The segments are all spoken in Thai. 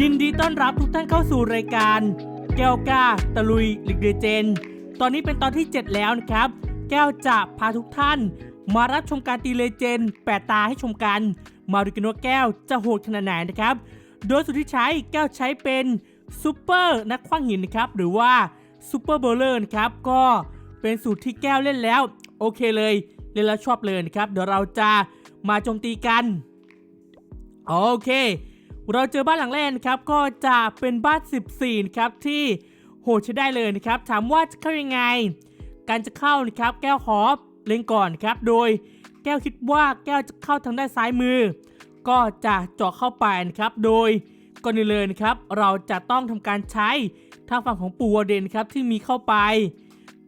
ยินดีต้อนรับทุกท่านเข้าสู่รายการ แก้วกล้าตะลุยลิกเดเจน ตอนนี้เป็นตอนที่ 7 แล้วนะครับ แก้วจะพาทุกท่าน มารับชมการตีเลเจนด์แปดตาให้ชมกัน มาดูกันว่าแก้วจะโหดขนาดไหนนะครับ โดยสุดที่ใช้แก้วใช้เป็นซูเปอร์นักคว้างหินนะครับ หรือว่าซูเปอร์โบเลอร์นะครับ ก็เป็นสูตรที่แก้วเล่นแล้ว โอเคเลยเล่นแล้วชอบเลยนะครับ เดี๋ยวเราจะมาโจมตีกัน โอเค เราเจอบ้านหลังแรกนะครับก็จะเป็นบ้าน 14ครับที่โหดใช้ได้เลยนะครับ ถามว่าจะเข้ายังไง การจะเข้านะครับ แก้วขอเล็งก่อนครับ โดยแก้วคิดว่าแก้วจะเข้าทางด้านซ้ายมือ ก็จะเจาะเข้าไปนะครับ โดยก่อนอื่นเลยนะครับ เราจะต้องทำการใช้ทางฝั่งของปูวเดนครับที่มีเข้าไป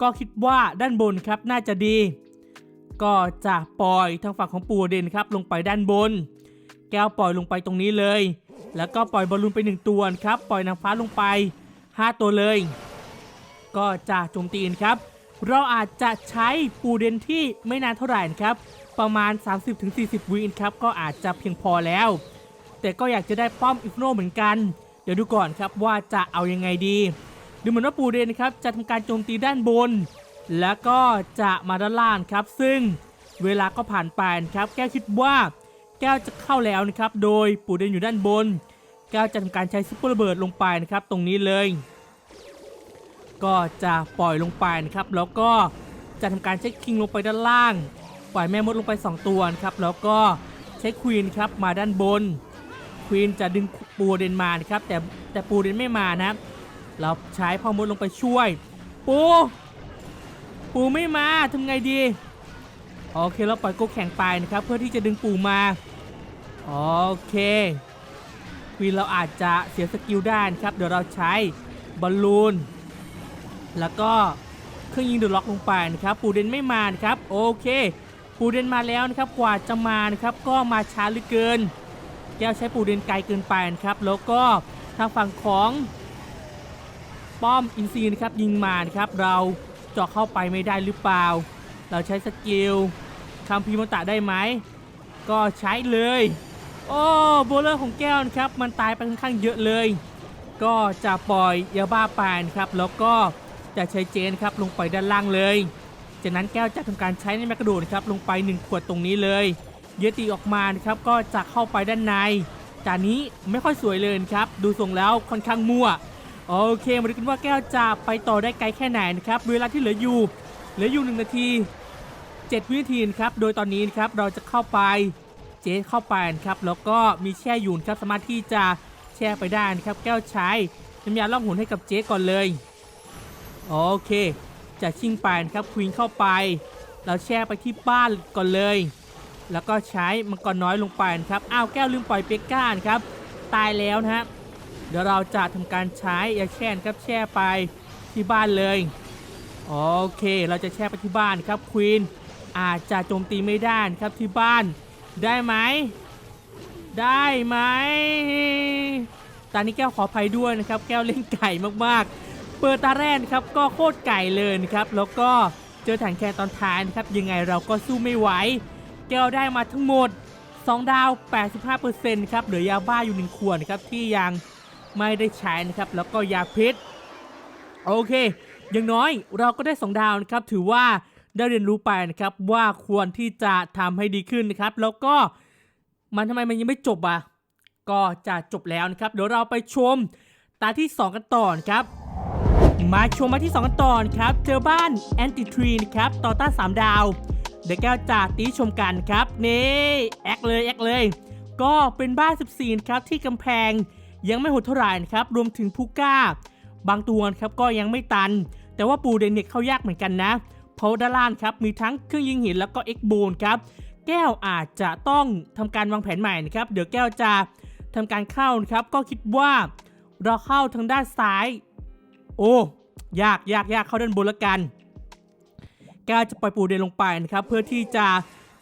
ก็คิดว่าด้านบนครับน่าจะดี ก็จะปล่อยทางฝั่งของปูวเดนครับลงไปด้านบน แก้วปล่อยลงไปตรงนี้เลย แล้วก็ปล่อยบอลลูนไป 1 ตัวครับ ปล่อยนางฟ้าลงไป 5 ตัวเลย ก็จะโจมตีนครับ เราอาจจะใช้ปูเดนที่ไม่นานเท่าไหร่นครับ ประมาณ 30-40 วินครับ ก็อาจจะเพียงพอแล้ว แต่ก็อยากจะได้ป้อมอิฟโนเหมือนกัน เดี๋ยวดูก่อนครับว่าจะเอายังไงดี ดูเหมือนว่าปูเดนครับจะทำการโจมตีด้านบน แล้วก็จะมาด้านล่างครับ ซึ่งเวลาก็ผ่านไปครับ แก้วคิดว่า แก้วจะเข้าแล้วนะครับ โดยปูเดนอยู่ด้านบน แก้วจะทำการใช้ซุปเปอร์ระเบิดลงไปนะครับ ตรงนี้เลย ก็จะปล่อยลงไปนะครับ แล้วก็จะทำการใช้คิงลงไปด้านล่าง ปล่อยแม่มดลงไป 2 ตัวนะครับ แล้วก็ใช้ควีนครับมาด้านบน ควีนจะดึงปูเดนมานะครับ แต่แต่ปูเดนไม่มานะเราใช้พ่อมดลงไปช่วย ปู ปูไม่มาทำไงดี โอเคเราปล่อยโกแข่งไปนะครับ เพื่อที่จะดึงปูมา โอเคควีนเราอาจจะเสียสกิลได้นครับ เดี๋ยวเราใช้บอลลูน แล้วก็เครื่องยิงเดอะล็อกลงไปนะครับ ปูเดนไม่มานะครับ โอเค ปูเดนมาแล้วนะครับ กว่าจะมานะครับ ก็มาช้าเหลือเกิน แก้วใช้ปูเดนไกลเกินไปนะครับ แล้วก็ทางฝั่งของป้อมอินซีนะครับยิงมานะครับ เราเจาะเข้าไปไม่ได้หรือเปล่า เราใช้สกิลคัมพีมตะได้ไหม ก็ใช้เลย โอ้โบเลอร์ของแก้วนะครับ มันตายไปค่อนข้างเยอะเลย ก็จะปล่อยยาบ้าไปนะครับ แล้วก็จะใช้เจนครับลงไปด้านล่างเลย จากนั้นแก้วจะทำการใช้ในแมกกระโดดนครับลงไป 1 ขวดตรงนี้เลยเยตีออกมานะครับก็จะเข้าไปด้านในจานนี้ไม่ค่อยสวยเลยครับ ดูทรงแล้วค่อนข้างมั่ว โอเคมาดูกันว่าแก้วจะไปต่อได้ไกลแค่ไหนนะครับ เวลาที่เหลืออยู่ เหลืออยู่ 1 นาที 7 วินาทีนะครับ โดยตอนนี้นะครับเราจะเข้าไป เจ๊เข้าไปนะครับแล้วก็มีแช่ยูนครับสามารถที่จะแช่ไปได้นะครับแก้วใช้น้ำยาล่องหนให้กับเจ๊ก่อนเลยโอเค จะชิงไปนะครับควีนเข้าไป เราแช่ไปที่บ้านก่อนเลย แล้วก็ใช้มังกรน้อยลงไปนะครับอ้าวแก้วลืมปล่อยเปกก้านะครับตายแล้วนะฮะเดี๋ยวเราจะทำการใช้ยาแช่นครับแช่ไปที่บ้านเลยโอเค เราจะแช่ไปที่บ้านครับควีนอาจจะโจมตีไม่ได้นะครับที่บ้าน ได้ไหม ได้ไหม ตอนนี้แก้วขออภัยด้วยนะครับ แก้วเล่นไก่มากๆ เปิดตาแรกครับก็โคตรไก่เลยนะครับ แล้วก็เจอถังแคนตอนท้ายนะครับ ยังไงเราก็สู้ไม่ไหว แก้วได้มาทั้งหมด 2 ดาว 85%ครับ เหลือยาบ้าอยู่1ขวดนครับที่ยังไม่ได้ใช้นะครับ แล้วก็ยาพิษ โอเค อย่างน้อยเราก็ได้ 2 ดาวนะครับ ถือว่า ได้เรียนรู้ไปนะครับว่าควรที่จะทำให้ดีขึ้นนะครับ แล้วก็มันทำไมมันยังไม่จบอะก็จะจบแล้วนะครับ เดี๋ยวเราไปชมตาที่ 2 กันต่อนครับ มาชมมาที่ 2 กันต่อนครับ เจอบ้านแอนติทรีนะครับต่อต้าน3ดาวเดี๋ยวแก้วจะตีชมกันครับนี่แอคเลยแอคเลย ก็เป็นบ้าน 14ครับที่กำแพงยังไม่หดเท่าไหร่นะครับ รวมถึงผู้กล้า บางตัวครับก็ยังไม่ตัน แต่ว่าปูเดนเน็กเข้ายากเหมือนกันนะ เพราะด้านล่างครับมีทั้งเครื่องยิงหินแล้วก็เอ็กโบนครับแก้วอาจจะต้องทำการวางแผนใหม่นะครับเดี๋ยวแก้วจะทำการเข้านะครับ ก็คิดว่าเราเข้าทางด้านซ้าย โอ้ยากยากยากเข้าด้านบนละกัน แก้วจะปล่อยปูเดนลงไปนะครับ เพื่อที่จะ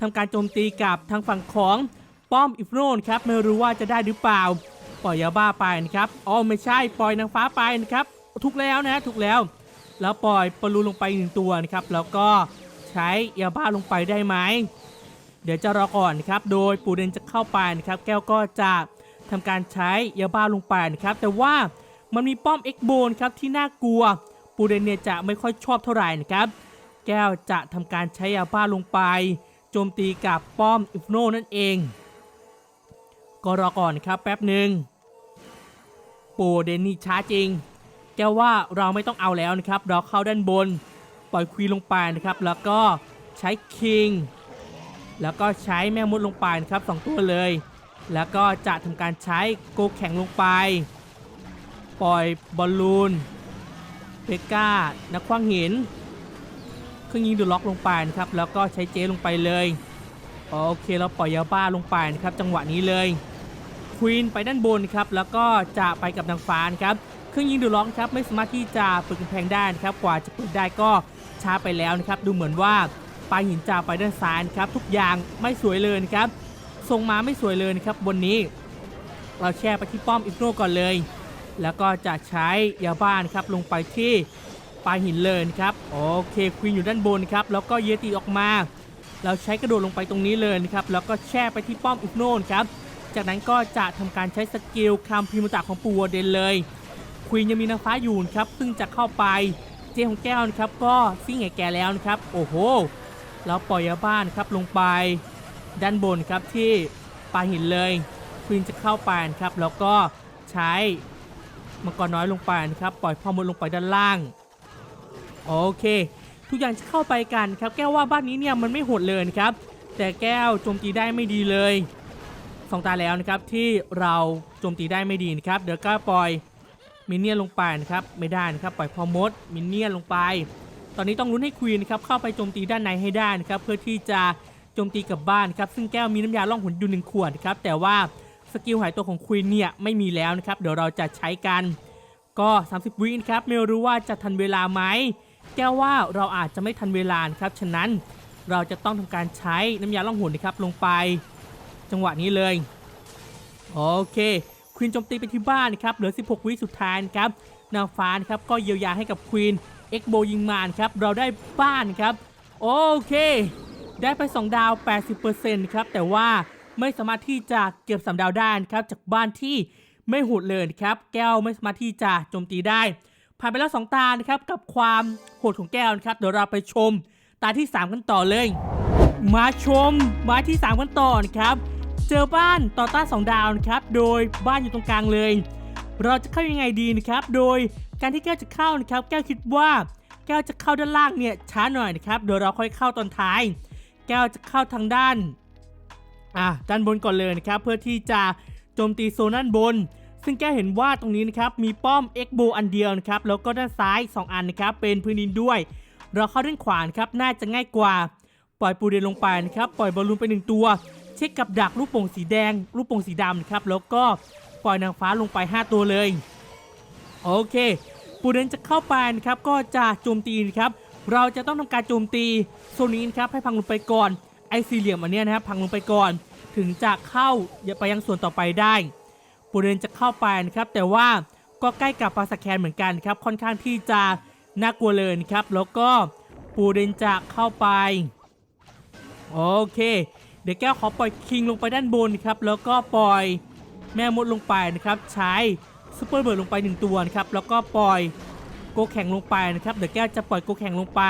ทำการโจมตีกับทางฝั่งของป้อมอิฟโนนครับไม่รู้ว่าจะได้หรือเปล่า ปล่อยยาบ้าไปนะครับอ๋อไม่ใช่ปล่อยนางฟ้าไปนะครับถูกแล้วนะถูกแล้ว แล้วปล่อยปลูลงไปหนึ่งตัวนะครับ แล้วก็ใช้ยาบ้าลงไปได้ไหม เดี๋ยวจะรอก่อนนะครับ โดยปูเดนจะเข้าไปนะครับ แก้วก็จะทำการใช้ยาบ้าลงไปนะครับ แต่ว่ามันมีป้อมเอ็กโบนครับที่น่ากลัว ปูเดนเนี่ยจะไม่ค่อยชอบเท่าไหร่นะครับ แก้วจะทำการใช้ยาบ้าลงไป โจมตีกับป้อมอิฟโนนั่นเอง ก็รอก่อนครับแป๊บหนึ่งปูเดนนี่ช้าจริง แก้วว่าเราไม่ต้องเอาแล้วนะครับ เราเข้าด้านบน ปล่อยควีนลงไปนะครับ แล้วก็ใช้คิง แล้วก็ใช้แม่มดลงไปนะครับสองตัวเลย แล้วก็จะทำการใช้โกแข็งลงไป ปล่อยบอลลูนเปก้า นักคว้างหินเครื่องยิงดูล็อกลงไปนะครับ แล้วก็ใช้เจลงไปเลย โอเค เราปล่อยยาบ้าลงไปนะครับ จังหวะนี้เลย ควีนไปด้านบนครับ แล้วก็จะไปกับนางฟ้านะครับ เครื่องยิงดูล็อกครับไม่สามารถที่จะเปิดกำแพงได้นะครับกว่าจะเปิดได้ก็ช้าไปแล้วนะครับดูเหมือนว่าปลายหินจะไปด้านซ้ายนะครับทุกอย่างไม่สวยเลยนะครับทรงมาไม่สวยเลยนะครับบนนี้ เราแช่ไปที่ป้อมอิฟโนก่อนเลย แล้วก็จะใช้ยาบ้านครับลงไปที่ปลายหินเลยครับโอเคควีนอยู่ด้านบนครับแล้วก็เยติออกมา เราใช้กระโดดลงไปตรงนี้เลยนะครับแล้วก็แช่ไปที่ป้อมอิฟโนนครับจากนั้นก็จะทำการใช้สกิลคำพิมพ์จากของปูวเดนเลย ควีนยังมีนางฟ้าอยู่นะครับซึ่งจะเข้าไปเจ้ของแก้วนะครับก็ซิ่งแห่แก่แล้วนะครับ โอ้โหเราปล่อยยาบ้านครับลงไป ด้านบนครับที่ปลาหินเลยควีนจะเข้าไปนะครับ แล้วก็ใช้มังกรน้อยลงไปนะครับ ปล่อยพ่อมดลงไปด้านล่าง โอเค ทุกอย่างจะเข้าไปกันครับ แก้วว่าบ้านนี้เนี่ยมันไม่โหดเลยนะครับ แต่แก้วโจมตีได้ไม่ดีเลยสองตาแล้วนะครับที่เราโจมตีได้ไม่ดีนะครับ เดี๋ยวก็ปล่อย มินเนี่ยนลงไปนะครับไม่ได้นะครับปล่อยพอมดมินเนี่ยนลงไป ตอนนี้ต้องลุ้นให้ควีนครับเข้าไปโจมตีด้านในให้ได้นะครับเพื่อที่จะโจมตีกลับบ้านครับซึ่งแก้วมีน้ำยาล่องหนอยู่หนึ่งขวดครับแต่ว่าสกิลหายตัวของควีนเนี่ยไม่มีแล้วนะครับเดี๋ยวเราจะใช้กันก็ 30 วินะครับไม่รู้ว่าจะทันเวลาไหมแก้วว่าเราอาจจะไม่ทันเวลาครับฉะนั้นเราจะต้องทำการใช้น้ำยาล่องหนนะครับลงไป จังหวะนี้เลยโอเค ควีนโจมตีไปที่บ้านนะครับเหลือ 16 วิสุดท้ายนะครับนางฟ้านะครับก็เยียวยาให้กับควีนเอ็กโบยิงมานครับเราได้บ้านครับโอเค ได้ไป 2 ดาว 80%ครับแต่ว่าไม่สามารถที่จะเก็บส3ดาวได้นะครับจากบ้านที่ไม่โหดเลยครับแก้วไม่สามารถที่จะโจมตีได้ ผ่านไปแล้ว 2 ตานะครับกับความโหดของแก้วนะครับเดี๋ยวเราไปชมตาที่ 3 กันต่อเลย มาชมมาที่ 3 กันต่อนะครับ เจอบ้านต่อต้าน2ดาวนะครับ โดยบ้านอยู่ตรงกลางเลย เราจะเข้ายังไงดีนะครับ โดยการที่แก้วจะเข้านะครับ แก้วคิดว่า แก้วจะเข้าด้านล่างเนี่ยช้าหน่อยนะครับ เดี๋ยวเราค่อยเข้าตอนท้าย แก้วจะเข้าทางด้าน อะด้านบนก่อนเลยนะครับ เพื่อที่จะโจมตีโซนด้านบน ซึ่งแก้วเห็นว่าตรงนี้นะครับมีป้อม X b o อันเดียวนะครับ แล้วก็ด้านซ้าย 2 อันนะครับ เป็นพื้นดินด้วย เราเข้าด้านขวานะครับ น่าจะง่ายกว่า ปล่อยปูเดนลงไปนะครับ ปล่อยบอลลูนไปหนึ่งตัว เช็คกับดักลูกโป่งสีแดง ลูกโป่งสีดำนะครับ แล้วก็ปล่อยนางฟ้าลงไป 5 ตัวเลย โอเค ปูเดนจะเข้าไปนะครับ ก็จะโจมตีนะครับ เราจะต้องทำการโจมตีโซนนี้นะครับให้พังลงไปก่อน ไอสี่เหลี่ยมอันนี้นะครับพังลงไปก่อน ถึงจะเข้าไปยังส่วนต่อไปได้ปูเดนจะเข้าไปนะครับ แต่ว่าก็ใกล้กับปราสาทแคนเหมือนกันครับ ค่อนข้างที่จะน่ากลัวเลยนะครับ แล้วก็ปูเดนจะเข้าไป โอเค เดี๋ยวแก้วขอปล่อยคิงลงไปด้านบนครับแล้วก็ปล่อยแม่มดลงไปนะครับใช้ซูเปอร์เบิร์ดลงไปหนึ่งตัวนะครับแล้วก็ปล่อยโกแข่งลงไปนะครับเดี๋ยวแก้วจะปล่อยโกแข่งลงไป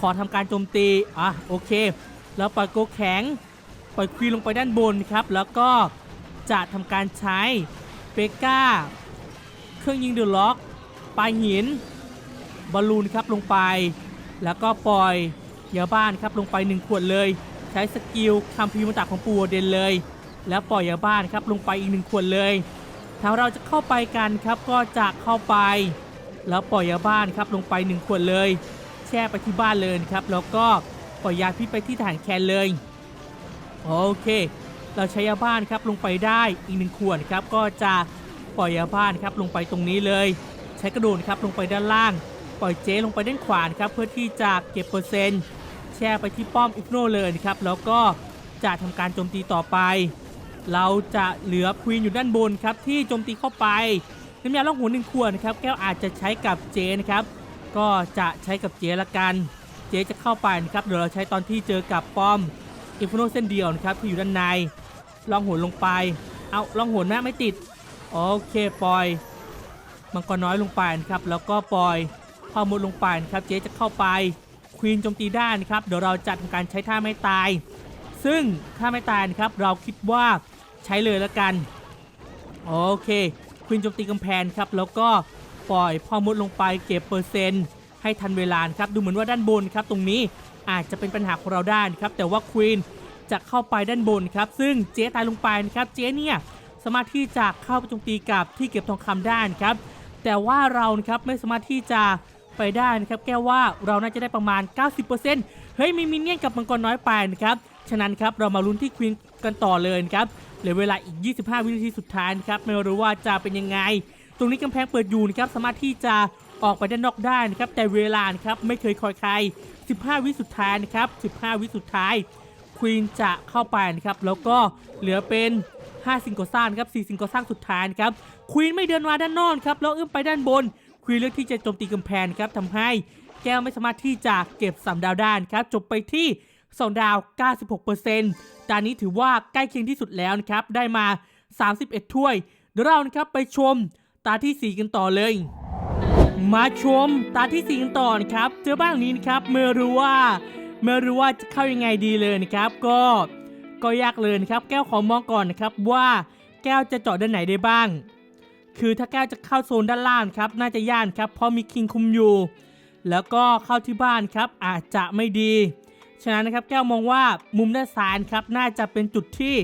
ขอทำการโจมตีอะโอเค แล้วปล่อยโกแข็งปล่อยควีนลงไปด้านบนครับแล้วก็จะทำการใช้เปก้าเครื่องยิงเดือดล็อกปลายหินบอลลูนครับลงไป แล้วก็ปล่อยยาบ้านครับลงไป 1 ขวดเลย ใช้สกิลคำพิมพ์ตาของปูเดนเลย แล้วปล่อยยาบ้านครับลงไปอีกหนึ่งขวดเลยถ้าเราจะเข้าไปกันครับก็จะเข้าไป แล้วปล่อยยาบ้านครับลงไป1ขวดเลย แช่ไปที่บ้านเลยครับ แล้วก็ปล่อยยาพิษไปที่ฐานแคนเลยโอเค เราใช้ยาบ้านครับลงไปได้อีกหนึ่งขวดครับก็จะปล่อยยาบ้านครับลงไปตรงนี้เลย ใช้กระโดดครับลงไปด้านล่าง ปล่อยเจลงไปด้านขวานครับเพื่อที่จะเก็บเปอร์เซ็นต์ ช่ไปที่ป้อมอิฟโนเลยนะครับ แล้วก็จะทำการโจมตีต่อไป เราจะเหลือควีนอยู่ด้านบนครับ ที่โจมตีเข้าไปน้ำยาล่องหัวหนึ่งขวดนะครับ แก้วอาจจะใช้กับเจนะครับ ก็จะใช้กับเจละกัน เจจะเข้าไปนะครับเดี๋ยวเราใช้ตอนที่เจอกับป้อมอิฟโนเส้นเดียวนะครับที่อยู่ด้านในลองหัวลงไป เอาลองหนนะไม่ติด โอเคปล่อย มังกรน้อยลงไปนะครับ แล้วก็ปล่อยพ่อมดลงไปนะครับ เจจะเข้าไป ควีนโจมตีได้นะครับเดี๋ยวเราจะทำการใช้ท่าไม่ตาย ซึ่งท่าไม่ตายนะครับเราคิดว่าใช้เลยแล้วกันโอเคควีนโจมตีกำแพงครับแล้วก็ปล่อยพ่อมดลงไปเก็บเปอร์เซ็นต์ให้ทันเวลาครับดูเหมือนว่าด้านบนครับตรงนี้อาจจะเป็นปัญหาของเราได้นะครับแต่ว่าควีนจะเข้าไปด้านบนครับซึ่งเจ๊ตายลงไปนะครับเจ๊เนี่ยสามารถที่จะเข้าไปโจมตีกับที่เก็บทองคำได้นะครับแต่ว่าเราครับไม่สามารถที่จะ ไปได้นะครับแก้ว่าเราน่าจะได้ประมาณ 90%เฮ้ยมีมินเนี่ยนกับมังกรน้อยไปนะครับฉะนั้นครับเรามาลุ้นที่ควีนกันต่อเลยนะครับเหลือเวลาอีก 25 วินาทีสุดท้ายนะครับไม่รู้ว่าจะเป็นยังไง ตรงนี้กำแพงเปิดอยู่นะครับสามารถที่จะออกไปด้านนอกได้นะครับแต่เวลานะครับไม่เคยคอยใคร 15 วิสุดท้ายนะครับ 15 วิสุดท้ายควีนจะเข้าไปนะครับแล้วก็เหลือเป็น 5 สิ่งก่อสร้างนครับ4สิ่งก่อสร้างสุดท้ายนะครับควีนไม่เดินมาด้านนอกครับแล้วเอื้อมไปด้านบน ควีนเลือกที่จะโจมตีกำแพงครับทำให้แก้วไม่สามารถที่จะเก็บ 3 ดาวได้นครับจบไปที่ 2 ดาว 96%ตอนนี้ถือว่าใกล้เคียงที่สุดแล้วนะครับได้มา 31 ถ้วยเดี๋ยวเรานะครับไปชมตาทีสี่4 กันต่อเลย มาชมตาที่สี่กันต่อนะครับเจอบ้างนี้นะครับเมื่อรู้ว่าเมื่อรู้ว่าจะเข้ายังไงดีเลยนะครับ ก็ก็ยากเลยนะครับ แก้วขอมองก่อนนะครับว่าแก้วจะเจาะด้านไหนได้บ้าง คือถ้าแก้วจะเข้าโซนด้านล่างครับน่าจะย่านครับเพราะมีคิงคุมอยู่ แล้วก็เข้าที่บ้านครับอาจจะไม่ดี ฉะนั้นนะครับแก้วมองว่ามุมด้านซ้ายครับน่าจะเป็นจุดที่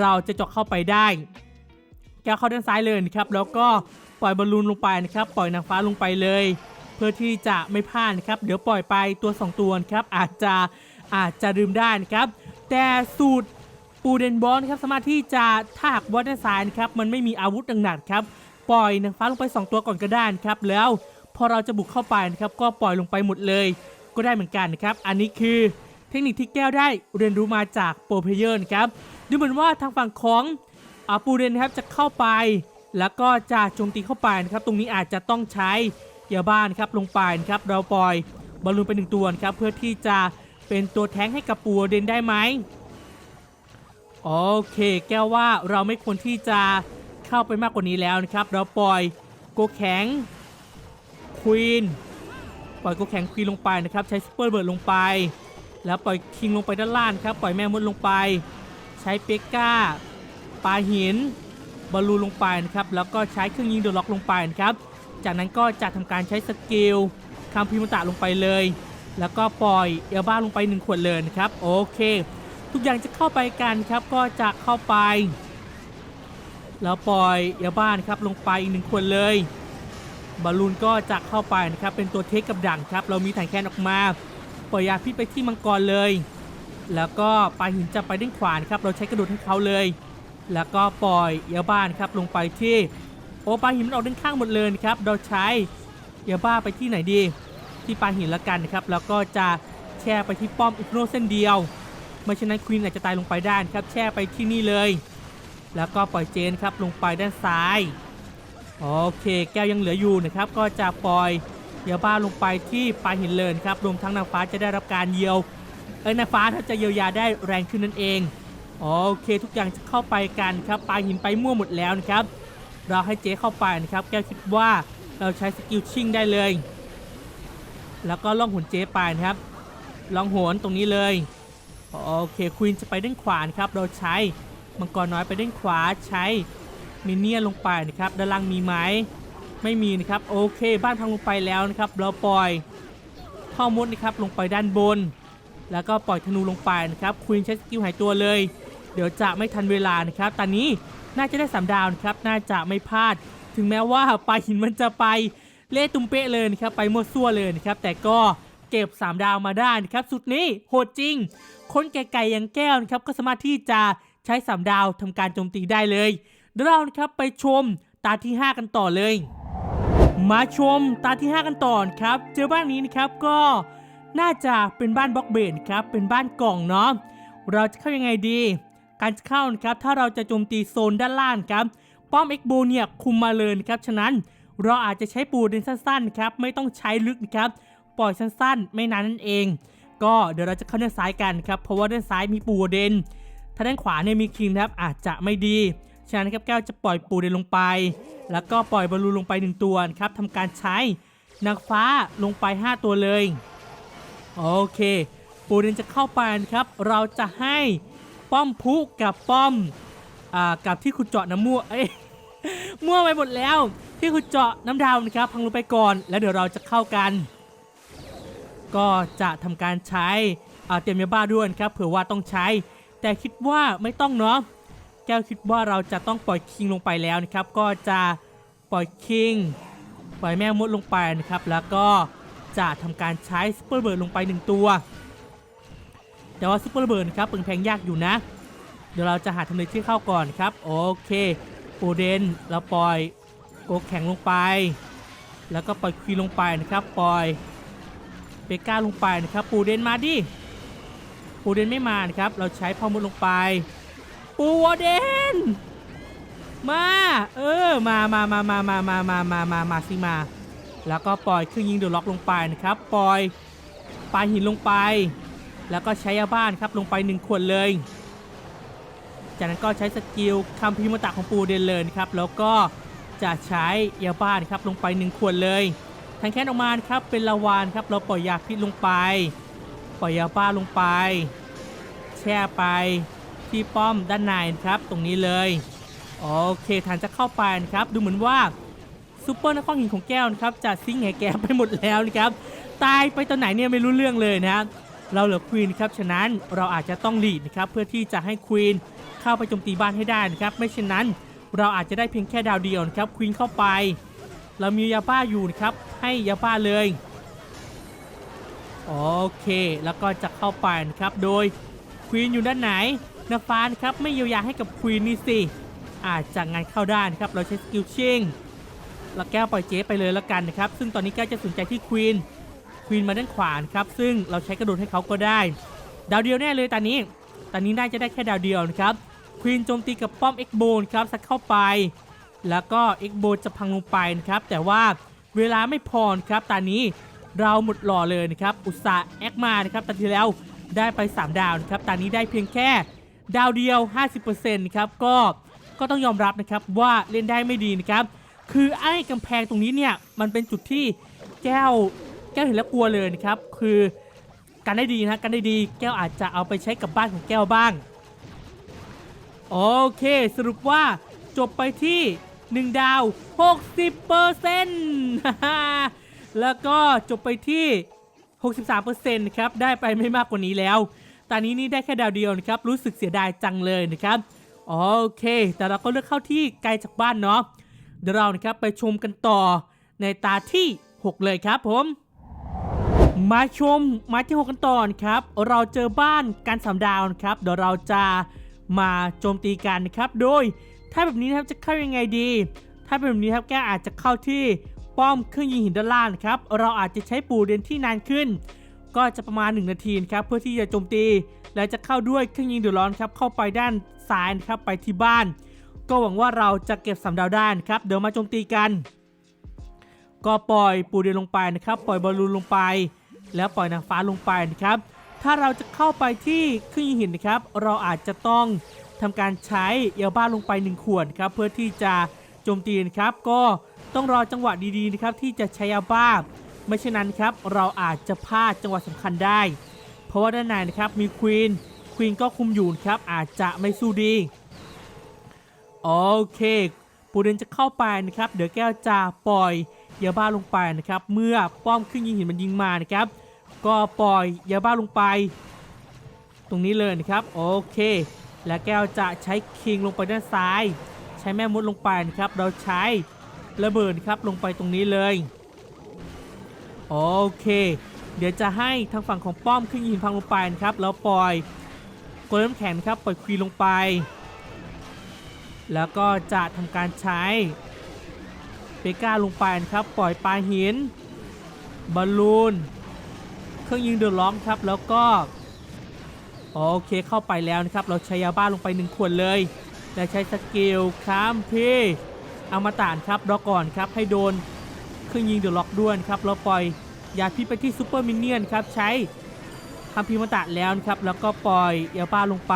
เราจะเจาะเข้าไปได้ แก้วเข้าด้านซ้ายเลยนะครับแล้วก็ปล่อยบอลลูนลงไปนะครับปล่อยนางฟ้าลงไปเลย เพื่อที่จะไม่พลาดนะครับเดี๋ยวปล่อยไปตัว 2 ตัวครับอาจจะอาจจะลืมได้นะครับแต่สูตรปูเดนบอลครับสามารถที่จะถ้าหากว่าด้านซ้ายนะครับมันไม่มีอาวุธหนักๆครับ ปล่อยนางฟ้าลงไป 2 ตัวก่อนก็ได้นะครับ แล้วพอเราจะบุกเข้าไปนะครับก็ปล่อยลงไปหมดเลย ก็ได้เหมือนกันนะครับ อันนี้คือเทคนิคที่แก้วได้เรียนรู้มาจากโปรเพเยอร์นะครับดูเหมือนว่าทางฝั่งของอาปูเรนนะครับจะเข้าไป แล้วก็จะโจมตีเข้าไปนะครับ ตรงนี้อาจจะต้องใช้ยาบ้านครับลงไปนะครับเราปล่อยบอลลูนไปหนึ่งตัวนะครับเพื่อที่จะเป็นตัวแท้งให้กับปูเรนได้ไหมโอเค แก้วว่าเราไม่ควรที่จะ เข้าไปมากกว่านี้แล้วนะครับเราปล่อยโกแข็งควีนปล่อยโกแข็งควีนลงไปนะครับใช้ซูเปอร์เบิร์ดลงไป แล้วปล่อยคิงลงไปด้านล่างครับปล่อยแม่มดลงไป ใช้เปกก้าปาหินบอลลูลงไปนะครับแล้วก็ใช้เครื่องยิงเดอะล็อกลงไปนะครับจากนั้นก็จะทำการใช้สกิลคำพิมตะลงไปเลย แล้วก็ปล่อยเอลบ้าลงไป 1 ขวดเลยนะครับโอเค ทุกอย่างจะเข้าไปกันครับก็จะเข้าไป แล้วปล่อยเอลบ้านครับลงไปอีกหนึ่งขวดเลยบอลลูนก็จะเข้าไปนะครับเป็นตัวเทคกับดังครับ เรามีถังแคนออกมาปล่อยยาพิษไปที่มังกรเลย แล้วก็ปลาหินจะไปด้านขวานครับเราใช้กระโดดให้เขาเลย แล้วก็ปล่อยยาบ้านครับลงไปที่โอปลาหินมันออกด้านข้างหมดเลยครับเราใช้ยาบ้าไปที่ไหนดี ที่ปลาหินละกันนะครับแล้วก็จะแช่ไปที่ป้อมอีกโนเส้นเดียวไม่เช่นนั้นควีนอาจจะตายลงไปได้ครับแช่ไปที่นี่เลย แล้วก็ปล่อยเจนครับลงไปด้านซ้าย โอเคแก้วยังเหลืออยู่นะครับ ก็จะปล่อยยาบ้าลงไปที่ปลาหินเลยนครับรวมทั้งนางฟ้าจะได้รับการเยียวเอ้ยนางฟ้าถ้าจะเยียวยาได้แรงขึ้นนั่นเองโอเคทุกอย่างจะเข้าไปกันครับปลาหินไปมั่วหมดแล้วนะครับ เราให้เจ๊เข้าไปนะครับ แก้วคิดว่าเราใช้สกิลชิ่งได้เลย แล้วก็ล่องหนเจ๊ไปนะครับล่องหนตรงนี้เลยโอเคควีนจะไปด้านขวานครับเราใช้ มังกรน้อยไปด้านขวาใช้มินเนี่ยลงไปนะครับด้านล่างมีไหมไม่มีนะครับโอเค บ้านพังลงไปแล้วนะครับเราปล่อยข้อมุดนะครับลงไปด้านบน แล้วก็ปล่อยธนูลงไปนะครับควีนใช้สกิลหายตัวเลย เดี๋ยวจะไม่ทันเวลานะครับตอนนี้น่าจะได้สามดาวนะครับน่าจะไม่พลาด ถึงแม้ว่าปลาหินมันจะไปเละตุ้มเป๊ะเลยนะครับไปมั่วซั่วเลยนะครับแต่ก็เก็บ 3 ดาวมาได้นะครับสุดนี้โหดจริง คนไก่ๆอย่างแก้วนะครับก็สามารถที่จะ ใช้3ดาวทำการโจมตีได้เลยเดี๋ยวเรานะครับไปชมตาที่ 5 กันต่อเลย มาชมตาที่ 5 กันต่อครับ เจอบ้านนี้นะครับก็น่าจะเป็นบ้านบล็อกเบนครับ เป็นบ้านกล่องเนาะ เราจะเข้ายังไงดี การจะเข้านะครับ ถ้าเราจะโจมตีโซนด้านล่างครับ ป้อมเอ็กโบเนี่ยคุมมาเลยครับ ฉะนั้นเราอาจจะใช้ปูเดนสั้นๆครับ ไม่ต้องใช้ลึกนะครับ ปล่อยสั้นๆ ไม่นานนั่นเอง ก็เดี๋ยวเราจะเข้าด้านซ้ายกันครับ เพราะว่าด้านซ้ายมีปูเดน ถ้าด้านขวาเนี่ยมีคิงนะครับอาจจะไม่ดีฉะนั้นครับแก้วจะปล่อยปูเดนลงไป แล้วก็ปล่อยบอลลูนลงไปหนึ่งตัวครับทำการใช้นางฟ้าลงไป 5 ตัวเลยโอเค ปูเดนจะเข้าไปนะครับเราจะให้ป้อมพุกับป้อมอ่ากับที่คุณเจาะน้ำมั่วเอ้ยมั่วไปหมดแล้ว ที่คุณเจาะน้ำดาวนะครับพังลงไปก่อนแล้วเดี๋ยวเราจะเข้ากัน ก็จะทำการใช้เตรียมยาบ้าด้วยนะครับเผื่อว่าต้องใช้ แต่คิดว่าไม่ต้องเนาะแก้วคิดว่าเราจะต้องปล่อยคิงลงไปแล้วนะครับ ก็จะปล่อยคิงปล่อยแม่มดลงไปนะครับ แล้วก็จะทำการใช้ซูเปอร์เบิร์ดลงไปหนึ่งตัว แต่ว่าซูเปอร์เบิร์ดนครับปึงแพงยากอยู่นะ เดี๋ยวเราจะหาทำเลที่เข้าก่อนครับ โอเคโอเดนเราปล่อยโกแข็งลงไป แล้วก็ปล่อยควีลงไปนะครับ ปล่อยเบก้าลงไปนะครับ ปูเดนมาดิ ปูเดนไม่มานะครับ เราใช้พอมุดลงไป ปูเดน มา เออ มามามามามามามามามามาสิมา แล้วก็ปล่อยเครื่องยิงเดือดล็อกลงไปนะครับ ปล่อยปลาหินลงไป แล้วก็ใช้ยาบ้านครับลงไปหนึ่งขวดเลย จากนั้นก็ใช้สกิลคัมพิมตะของปูเดนเลยนะครับ แล้วก็จะใช้ยาบ้านครับลงไปหนึ่งขวดเลยทางแค้นออกมาครับเป็นลาวานครับ เราปล่อยยาพิษลงไป ล่อยยาบ้าลงไป แช่ไปที่ป้อมด้านในนะครับตรงนี้เลยโอเคฐานจะเข้าไปนะครับ ดูเหมือนว่าซูเปอร์นักข้องหินของแก้วนะครับจะซิงแหแกไปหมดแล้วนะครับตายไปตอนไหนเนี่ยไม่รู้เรื่องเลยนะครับเราเหลือควีนครับฉะนั้นเราอาจจะต้องหลีดนะครับเพื่อที่จะให้ควีนเข้าไปโจมตีบ้านให้ได้นะครับไม่เช่นนั้นเราอาจจะได้เพียงแค่ดาวเดียวนะครับควีนเข้าไป เรามียาบ้าอยู่นะครับให้ยาบ้าเลย โอเค แล้วก็จะเข้าไปนะครับ โดยควีนอยู่ด้านไหนนาฟานครับไม่เยียวยาให้กับควีนนี่สิ อาจจะงานเข้าด้านครับ เราใช้สกิลชิงแล้วแก้วปล่อยเจ๊ไปเลยแล้วกันนะครับ ซึ่งตอนนี้แก้วจะสนใจที่ควีน ควีนมาด้านขวานครับ ซึ่งเราใช้กระโดดให้เขาก็ได้ ดาวเดียวแน่เลยตอนนี้ ตอนนี้น่าจะได้แค่ดาวเดียวนะครับ ควีนโจมตีกับป้อมเอ็กโบนครับสักเข้าไป แล้วก็เอ็กโบนจะพังลงไปนะครับ แต่ว่าเวลาไม่พอครับตอนนี้ เราหมดหล่อเลยนะครับอุตสาห์แอคมานะครับตอนที่แล้วได้ไป 3 ดาวนะครับตอนนี้ได้เพียงแค่ดาวเดียว 50%นะครับก็ก็ต้องยอมรับนะครับว่าเล่นได้ไม่ดีนะครับคือไอ้กำแพงตรงนี้เนี่ยมันเป็นจุดที่แก้วแก้วเห็นแล้วกลัวเลยนะครับคือการได้ดีนะการได้ดีแก้วอาจจะเอาไปใช้กับบ้านของแก้วบ้างโอเค สรุปว่าจบไปที่ 1 ดาว 60% แล้วก็จบไปที่ 63%นะครับ ได้ไปไม่มากกว่านี้แล้ว ตอนนี้นี่ได้แค่ดาวเดียวนะครับ รู้สึกเสียดายจังเลยนะครับ โอเค แต่เราก็เลือกเข้าที่ไกลจากบ้านเนาะ เดี๋ยวเรานะครับไปชมกันต่อในตาที่ 6 เลยครับผม มาชมมาที่ 6 กันต่อนครับ เราเจอบ้านการสามดาวนะครับ เดี๋ยวเราจะมาโจมตีกันนะครับ โดยถ้าแบบนี้นะครับจะเข้ายังไงดี ถ้าเป็นแบบนี้ครับแกอาจจะเข้าที่ ป้อมเครื่องยิงหินด้านล่างครับเราอาจจะใช้ปูเดินที่นานขึ้น ก็จะประมาณ 1 นาทีครับเพื่อที่จะโจมตี และจะเข้าด้วยเครื่องยิงเดือดร้อนครับเข้าไปด้านซ้ายครับไปที่บ้าน ก็หวังว่าเราจะเก็บสามดาวด้านครับเดี๋ยวมาโจมตีกัน ก็ปล่อยปูเดนลงไปนะครับ ปล่อยบอลลูนลงไป แล้วปล่อยนางฟ้าลงไปนะครับถ้าเราจะเข้าไปที่เครื่องยิงหินนะครับ เราอาจจะต้องทำการใช้เยาบ้าลงไป 1 ขวดครับเพื่อที่จะโจมตีนะครับก็ ต้องรอจังหวะดีๆนะครับที่จะใช้ยาบ้าไม่เช่นนั้นครับเราอาจจะพลาดจังหวะสำคัญได้ เพราะว่าด้านในนะครับมีควีนควีนก็คุมอยู่นะครับอาจจะไม่สู้ดี โอเค ปูเดนจะเข้าไปนะครับ เดี๋ยวแก้วจะปล่อยยาบ้าลงไปนะครับ เมื่อป้อมขึ้นยิงหินมันยิงมานะครับ ก็ปล่อยยาบ้าลงไป ตรงนี้เลยนะครับ โอเค และแก้วจะใช้คิงลงไปด้านซ้าย ใช้แม่มดลงไปนะครับ เราใช้ ระเบิดครับลงไปตรงนี้เลยโอเค เดี๋ยวจะให้ทางฝั่งของป้อมขึ้นยิงพังลงไปนะครับแล้วปล่อยกลเด้นแข็งครับปล่อยควีนลงไป แล้วก็จะทำการใช้เปก้าลงไปนะครับปล่อยปลาหินบอลลูนเครื่องยิงเดือดร้อนครับแล้วก็โอเคเข้าไปแล้วนะครับ เราใช้ยาบ้าลงไปหนึ่งขวดเลย และใช้สกิลค้ามพี่ อามาตานครับรอก่อนครับให้โดนเครื่องยิงเดือดล็อกด้วยนครับเราปล่อยยาพิษไปที่ซูเปอร์มินเนี่ยนครับใช้คำพิมพ์มาตะแล้วครับแล้วก็ปล่อยยาบ้าลงไป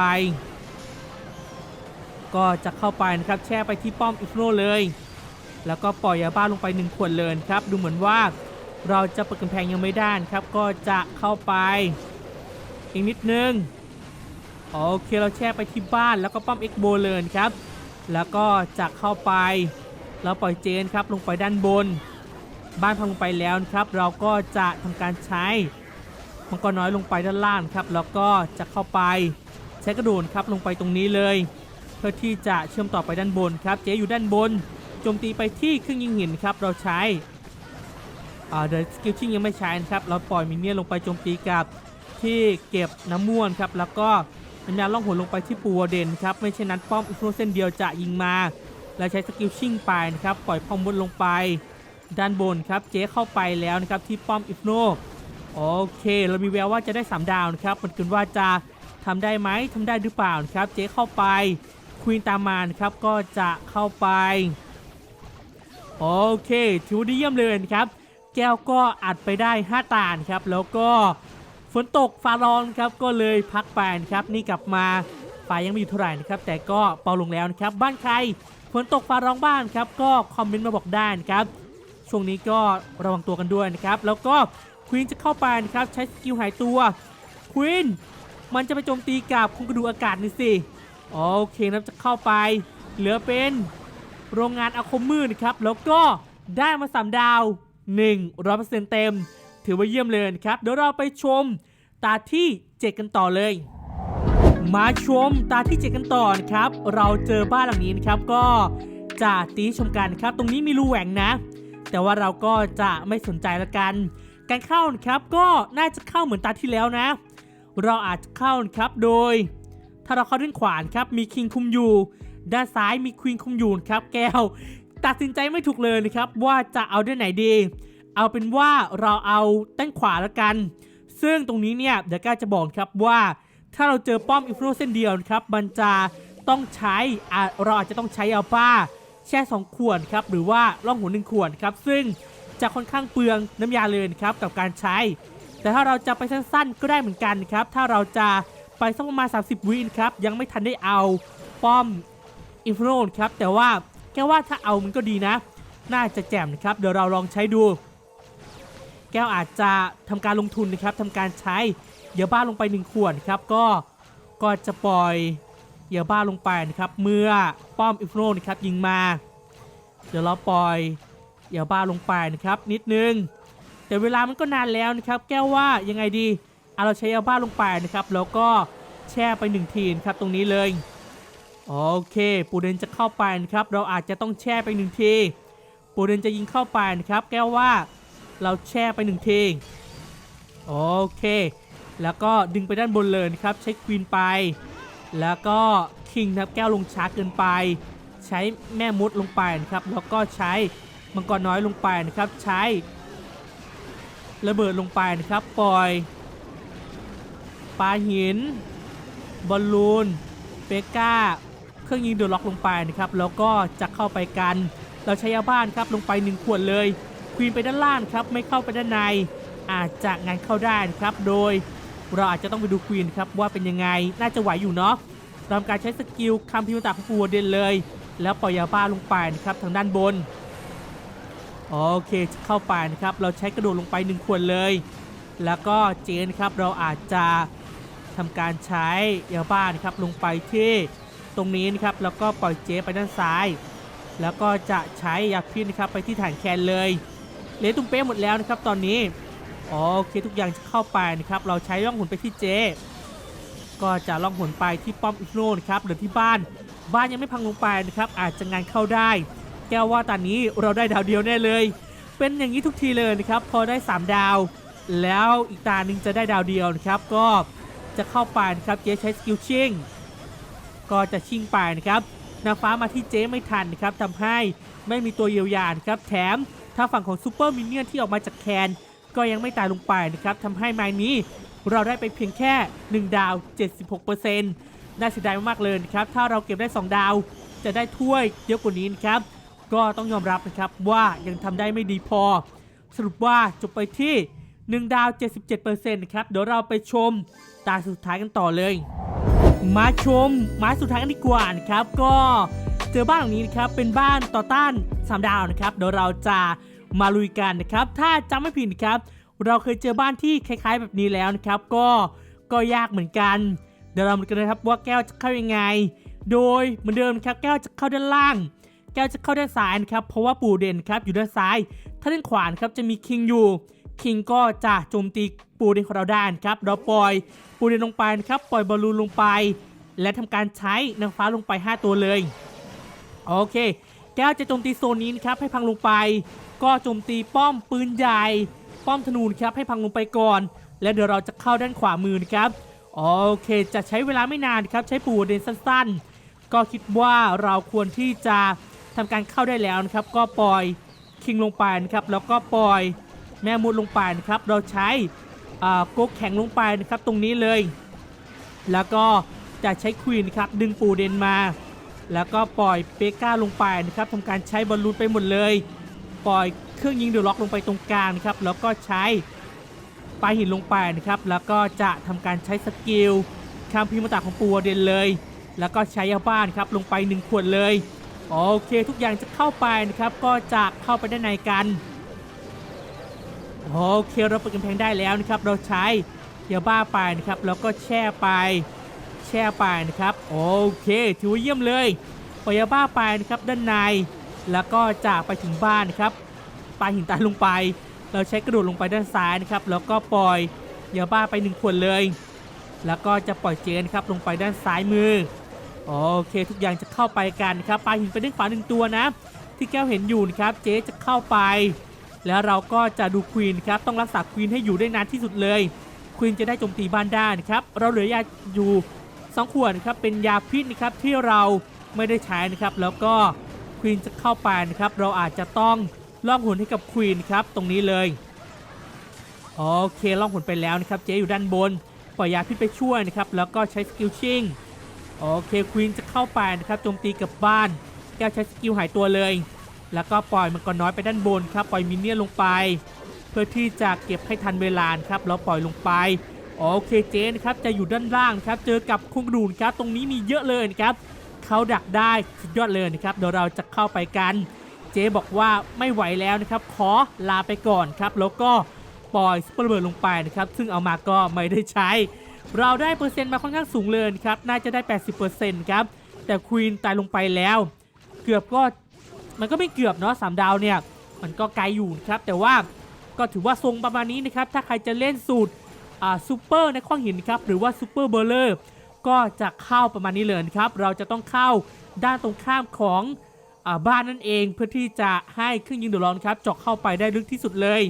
ก็จะเข้าไปนะครับแช่ไปที่ป้อมอิฟโนเลย แล้วก็ปล่อยยาบ้าลงไปหนึ่งขวดเลยครับดูเหมือนว่าเราจะเปิดกำแพงยังไม่ได้ครับ ก็จะเข้าไป อีกนิดนึงโอเคเราแช่ไปที่บ้านแล้วก็ป้อมเอ็กโบเลยครับ แล้วก็จะเข้าไป เราปล่อยเจนครับลงไปด้านบน บ้านพังลงไปแล้วครับ เราก็จะทำการใช้มังกรน้อยลงไปด้านล่างครับ แล้วก็จะเข้าไปใช้กระโดดครับลงไปตรงนี้เลย เพื่อที่จะเชื่อมต่อไปด้านบนครับ เจอยู่ด้านบนโจมตีไปที่เครื่องยิงหินครับเราใช้อ่าเดอะสกิลชิ่งยังไม่ใช้นะครับ เราปล่อยมินเนี่ยนลงไปโจมตีกับที่เก็บน้ำม่วนครับ แล้วก็น้ำยาล่องหนลงไปที่ปูวเดนครับ ไม่เช่นนั้นป้อมอิฟโนเส้นเดียวจะยิงมา และใช้สกิลชิ่งไปนะครับปล่อยพอมบนลงไป ด้านบนครับเจ๊เข้าไปแล้วนะครับที่ป้อมอิฟโนโอเค เรามีแววว่าจะได้ 3 ดาวนะครับมันคือว่าจะทำได้ไหมทำได้หรือเปล่านะครับเจ๊เข้าไปควีนตามมานะครับก็จะเข้าไปโอเคถือว่าดีเยี่ยมเลยนะครับ แก้วก็อัดไปได้ 5 ตานะครับ แล้วก็ฝนตกฟ้าร้องครับก็เลยพักไปนะครับนี่กลับมาฟ้ายังไม่อยู่เท่าไหร่นะครับแต่ก็เบาลงแล้วนะครับบ้านใคร นตกฟ้าร้องบ้านครับก็คอมเมนต์มาบอกได้นะครับช่วงนี้ก็ระวังตัวกันด้วยนะครับแล้วก็ควีนจะเข้าไปนะครับใช้สกิลหายตัวควีนมันจะไปโจมตีกับคุงกระดูกอากาศนี่สิโอเคนะครับจะเข้าไป เหลือเป็นโรงงานอาคมมืดนะครับแล้วก็ได้มา3ดาว100%เต็ม ถือว่าเยี่ยมเลยนะครับเดี๋ยวเราไปชมตาที่ 7 กันต่อเลย มาชมตาที่7กันต่อนะครับ เราเจอบ้านหลังนี้นะครับก็จะตีชมกันครับ ตรงนี้มีรูแหว่งนะ แต่ว่าเราก็จะไม่สนใจละกัน การเข้านะครับก็น่าจะเข้าเหมือนตาที่แล้วนะ เราอาจจะเข้านะครับโดย ถ้าเราเข้าด้านขวานครับมีคิงคุมอยู่ ด้านซ้ายมีควีนคุมอยู่นครับ แก้ว ตัดสินใจไม่ถูกเลยนะครับ ว่าจะเอาด้านไหนดี เอาเป็นว่าเราเอาด้านขวาล้วกัน ซึ่งตรงนี้เนี่ยเดี๋ยวก้าจะบอกครับว่า ถ้าเราเจอป้อมอินฟลูเส้นเดียวนะครับมันจะต้องใช้อะเราอาจจะต้องใช้อัลป้าแช่ 2 ขวดครับหรือว่าล่องหัวหนึ่งขวดครับซึ่งจะค่อนข้างเปลืองน้ำยาเลยครับกับการใช้ แต่ถ้าเราจะไปสั้นๆ ก็ได้เหมือนกันครับถ้าเราจะไปสักประมาณ 30 วินครับยังไม่ทันได้เอาป้อมอินฟ r นครับแต่ว่าแค่ว่าถ้าเอามันก็ดีนะ น่าจะแจ่มนะครับเดี๋ยวเราลองใช้ดู แก้วอาจจะทำการลงทุนนะครับทำการใช้ ยื่อบ้าลงไป1ขวดครับก็ก็จะปล่อยเหยื่อบ้าลงไปนะครับเมื่อป้อมอิฟ r นนะครับยิงมา เดี๋ยวเราปล่อยเหยื่อบ้าลงไปนะครับนิดนึง แต่เวลามันก็นานแล้วนะครับแก้วว่ายังไงดีเอาเราใช้ยาบ้าลงไปนะครับแล้วก็แช่ไปหนึ่งทีนะครับตรงนี้เลยโอเคปูเดนจะเข้าไปนะครับเราอาจจะต้องแช่ไปหนึ่งทีปูเดนจะยิงเข้าไปนะครับแก้วว่าเราแช่ไปหนึ่งทีโอเค แล้วก็ดึงไปด้านบนเลยนะครับ ใช้ควีนไป แล้วก็คิงนะครับแก้วลงช้าเกินไป ใช้แม่มดลงไปนะครับ แล้วก็ใช้มังกรน้อยลงไปนะครับ ใช้ ระเบิดลงไปนะครับ ปล่อยปลาหิน บอลลูน เปก้า เครื่องยิงเดือดล็อกลงไปนะครับ แล้วก็จะเข้าไปกัน เราใช้ยาบ้านครับลงไป 1 ขวดเลย ควีนไปด้านล่างครับ ไม่เข้าไปด้านใน อาจจะงานเข้าได้นะครับ โดย เราอาจจะต้องไปดูควีนครับว่าเป็นยังไง น่าจะไหวอยู่เนาะทำการใช้สกิลคำพิมพ์ตาของปูเดนเลย แล้วปล่อยยาบ้าลงไปนะครับทางด้านบน โอเคเข้าไปนะครับ เราใช้กระโดดลงไป1ขวดเลย แล้วก็เจนครับเราอาจจะทำการใช้ยาบ้านะครับลงไปที่ตรงนี้นะครับแล้วก็ปล่อยเจไปด้านซ้าย แล้วก็จะใช้ยาพิษนะครับไปที่ฐานแคนเลยเลตุ้มเป้หมดแล้วนะครับตอนนี้ โอเคทุกอย่างจะเข้าไปนะครับ เราใช้ล่องหุนไปที่เจ ก็จะล่องหนไปที่ป้อมอิกโนนะครับหรือที่บ้าน บ้านยังไม่พังลงไปนะครับ อาจจะงานเข้าได้ แก้วว่าตอนนี้เราได้ดาวเดียวแน่เลย เป็นอย่างนี้ทุกทีเลยนะครับ พอได้ 3 ดาว แล้วอีกตาหนึ่งจะได้ดาวเดียวนะครับ ก็จะเข้าไปนะครับเจใช้สกิลชิงก็จะชิงไปนะครับนางฟ้ามาที่เจไม่ทันนะครับทำให้ไม่มีตัวเยียวยานครับแถมถ้าฝั่งของซูเปอร์มินเนี่ยนที่ออกมาจากแคน ก็ยังไม่ตายลงไปนะครับทำให้ไม้นี้เราได้ไปเพียงแค่ 1 ดาว 76%น่าเสียดายมากๆเลยนะครับ ถ้าเราเก็บได้ 2 ดาว จะได้ถ้วยเยอะกว่านี้นะครับ ก็ต้องยอมรับนะครับว่ายังทำได้ไม่ดีพอ สรุปว่าจบไปที่ 1 ดาว 77%นะครับ เดี๋ยวเราไปชมตาสุดท้ายกันต่อเลย มาชมไม้สุดท้ายกันดีกว่านะครับ ก็เจอบ้านหลังนี้นะครับ เป็นบ้านต่อต้านสามดาวนะครับ เดี๋ยวเราจะ มาลุยกันนะครับ ถ้าจำไม่ผิดครับ เราเคยเจอบ้านที่คล้าย ๆ แบบนี้แล้วนะครับ ก็ก็ยากเหมือนกัน เดี๋ยวเรามาดูกันนะครับว่าแก้วจะเข้ายังไง โดยเหมือนเดิมครับแก้วจะเข้าด้านล่าง แก้วจะเข้าด้านซ้ายนะครับเพราะว่าปู่เด่นครับอยู่ด้านซ้าย ถ้าด้านขวานครับจะมีคิงอยู่คิงก็จะโจมตีปูเด่นของเราได้นครับ เราปล่อยปูเด่นลงไปนะครับปล่อยบอลลูนลงไป และทำการใช้นางฟ้าลงไป 5 ตัวเลย โอเค แก้วจะโจมตีโซนนี้นะครับให้พังลงไป ก็โจมตีป้อมปืนใหญ่ ป้อมธนูนะครับให้พังลงไปก่อน แล้วเดี๋ยวเราจะเข้าด้านขวามือนะครับโอเคจะใช้เวลาไม่นานครับใช้ปูเดนสั้นๆ ก็คิดว่าเราควรที่จะทำการเข้าได้แล้วนะครับ ก็ปล่อยคิงลงไปนะครับแล้วก็ปล่อยแม่มุดลงไปนะครับเราใช้โกกแข็งลงไปนะครับตรงนี้เลย แล้วก็จะใช้ควีนครับดึงปูเดนมา แล้วก็ปล่อยเปก้าลงไปนะครับทำการใช้บอลลูนไปหมดเลย ปล่อยเครื่องยิงเดือดล็อกลงไปตรงกลางนะครับแล้วก็ใช้ปลายหินลงไปนะครับแล้วก็จะทำการใช้สกิลคามพิมพ์ตาของปูเดนเลย แล้วก็ใช้ยาบ้านครับลงไปหนึ่งขวดเลยโอเคทุกอย่างจะเข้าไปนะครับก็จะเข้าไปด้านในกันโอเคเราเปิดกำแพงได้แล้วนะครับเราใช้ยาบ้าไปนะครับแล้วก็แช่ไป แช่ไปนะครับ โอเคถือว่าเยี่ยมเลยปล่อยยาบ้าไปนะครับด้านใน แล้วก็จะไปถึงบ้านนะครับปาหินตายลงไป เราใช้กระโดดลงไปด้านซ้ายนะครับ แล้วก็ปล่อยยาบ้าไปหนึ่งขวดเลย แล้วก็จะปล่อยเจนครับลงไปด้านซ้ายมือ โอเค ทุกอย่างจะเข้าไปกันครับปลาหินไปด้านขวาหนึ่งตัวนะ ที่แก้วเห็นอยู่นะครับ เจจะเข้าไป แล้วเราก็จะดูควีนครับ ต้องรักษาควีนให้อยู่ได้นานที่สุดเลย ควีนจะได้โจมตีบ้านได้นะครับ เราเหลือยาอยู่ สองขวดนครับเป็นยาพิษนะครับที่เราไม่ได้ใช้นะครับ แล้วก็ควีนจะเข้าไปนะครับ เราอาจจะต้องล่องหุ่นให้กับควีนครับตรงนี้เลยโอเคล่องหุ่นไปแล้วนะครับ เจ๊อยู่ด้านบนปล่อยยาพิษไปช่วยนะครับ แล้วก็ใช้สกิลชิงโอเคควีนจะเข้าไปนะครับโจมตีกับบ้าน แก้วใช้สกิลหายตัวเลย แล้วก็ปล่อยมังกรน้อยไปด้านบนครับปล่อยมินเนี่ยลงไป เพื่อที่จะเก็บให้ทันเวลาครับแล้วปล่อยลงไป โอเคเจนะครับจะอยู่ด้านล่างครับเจอกับคุงกระดูนครับตรงนี้มีเยอะเลยนะครับเขาดักได้สุดยอดเลยนะครับเดี๋ยวเราจะเข้าไปกัน เจบอกว่าไม่ไหวแล้วนะครับ ขอลาไปก่อนครับ แล้วก็ปล่อยสเปอร์เบิดลงไปนะครับ ซึ่งเอามาก็ไม่ได้ใช้ เราได้เปอร์เซ็นต์มาค่อนข้างสูงเลยครับน่าจะได้ 80%ครับแต่ควีนตายลงไปแล้ว เกือบก็มันก็ไม่เกือบเนาะสามดาวเนี่ยมันก็ไกลอยู่ครับแต่ว่าก็ถือว่าทรงประมาณนี้นะครับถ้าใครจะเล่นสูตร ซูเปอร์ในข้องหินครับหรือว่าซูเปอร์เบอร์เลอร์ก็จะเข้าประมาณนี้เลยนะครับเราจะต้องเข้าด้านตรงข้ามของอาบ้านนั่นเองเพื่อที่จะให้เครื่องยิงเดือดร้อนครับเจาะเข้าไปได้ลึกที่สุดเลย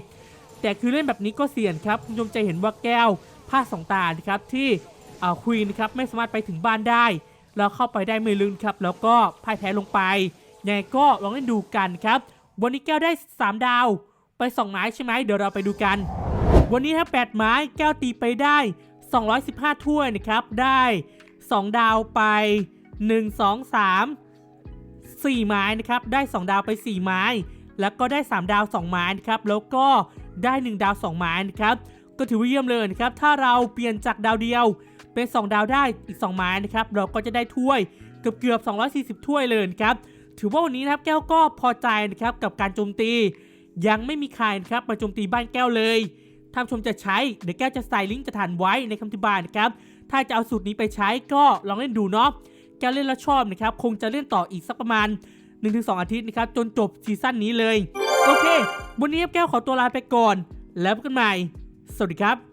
แต่คือเล่นแบบนี้ก็เสี่ยงครับคุณผู้ชมจะเห็นว่าแก้วผ้าสองตาครับที่อ่าควีนครับไม่สามารถไปถึงบ้านได้เราเข้าไปได้ไม่ลึกครับ แล้วก็พ่ายแพ้ลงไปยังไงก็ลองเล่นดูกันครับ วันนี้แก้วได้ 3 ดาว ไป2ไม้ใช่ไหมเดี๋ยวเราไปดูกัน วันนี้ถ้า8ไม้แก้วตีไปได้ 215 ถ้วยนะครับ ได้ 2 ดาวไป 1 2 3 4 ไม้นะครับ ได้ 2 ดาวไป 4 ไม้ แล้วก็ได้ 3 ดาว 2 ไม้นะครับ แล้วก็ได้ 1 ดาว 2 ไม้นะครับ ก็ถือว่าเยี่ยมเลยนะครับ ถ้าเราเปลี่ยนจากดาวเดียวเป็น 2 ดาวได้อีก 2 ไม้นะครับ เราก็จะได้ถ้วยเกือบเกือบ 240 ถ้วยเลยนะครับ ถือว่าวันนี้นะครับแก้วก็พอใจนะครับกับการโจมตี ยังไม่มีใครนะครับมาโจมตีบ้านแก้วเลย ท่านชมจะใช้เดี๋ยวแก้วจะใส่ลิงก์จะฐานไว้ในคำอธิบายนะครับ ถ้าจะเอาสูตรนี้ไปใช้ก็ลองเล่นดูเนาะแก้วเล่นแล้วชอบนะครับ คงจะเล่นต่ออีกสักประมาณ 1-2 อาทิตย์นะครับจนจบซีซั่นนี้เลย โอเค วันนี้แก้วขอตัวลาไปก่อน แล้วพบกันใหม่ สวัสดีครับ